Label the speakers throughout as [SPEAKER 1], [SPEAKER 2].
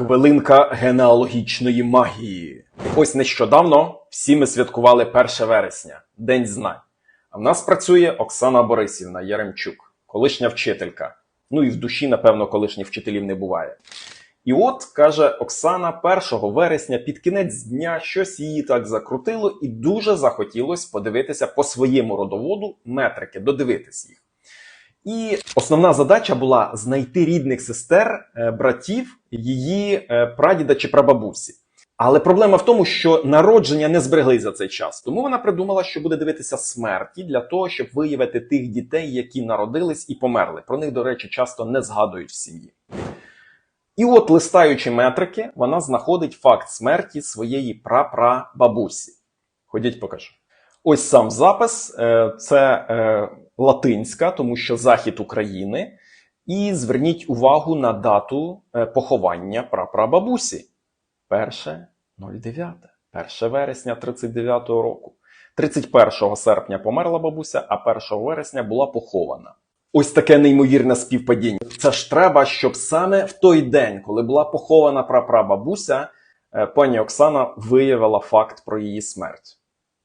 [SPEAKER 1] Хвилинка генеалогічної магії. Ось нещодавно всі ми святкували 1 вересня, День знань. А в нас працює Оксана Борисівна Яремчук, колишня вчителька. Ну і в душі, напевно, колишніх вчителів не буває. І от, каже Оксана, 1 вересня під кінець дня щось її так закрутило, і дуже захотілося подивитися по своєму родоводу метрики, додивитись їх. І основна задача була знайти рідних сестер, е, братів її е, прадіда чи прабабусі. Але проблема в тому, що народження не зберегли за цей час. Тому вона придумала, що буде дивитися смерті для того, щоб виявити тих дітей, які народились і померли. Про них, до речі, часто не згадують в сім'ї. І от, листаючи метрики, вона знаходить факт смерті своєї прапрабабусі. Ходіть, покажу. Ось сам запис. Е, Це латинська, тому що захід України. І зверніть увагу на дату е, поховання прапрабабусі. 1.09. 1 вересня 39-го року. 31 серпня померла бабуся, а 1 вересня була похована. Ось таке неймовірне співпадіння. Це ж треба, щоб саме в той день, коли була похована прапрабабуся, е, пані Оксана виявила факт про її смерть.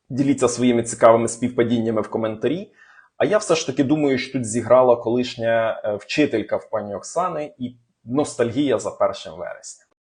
[SPEAKER 1] Діліться своїми цікавими співпадіннями в коментарі. А я все ж таки думаю, що тут зіграла колишня е, вчителька в пані Оксани і ностальгія за 1 вересня.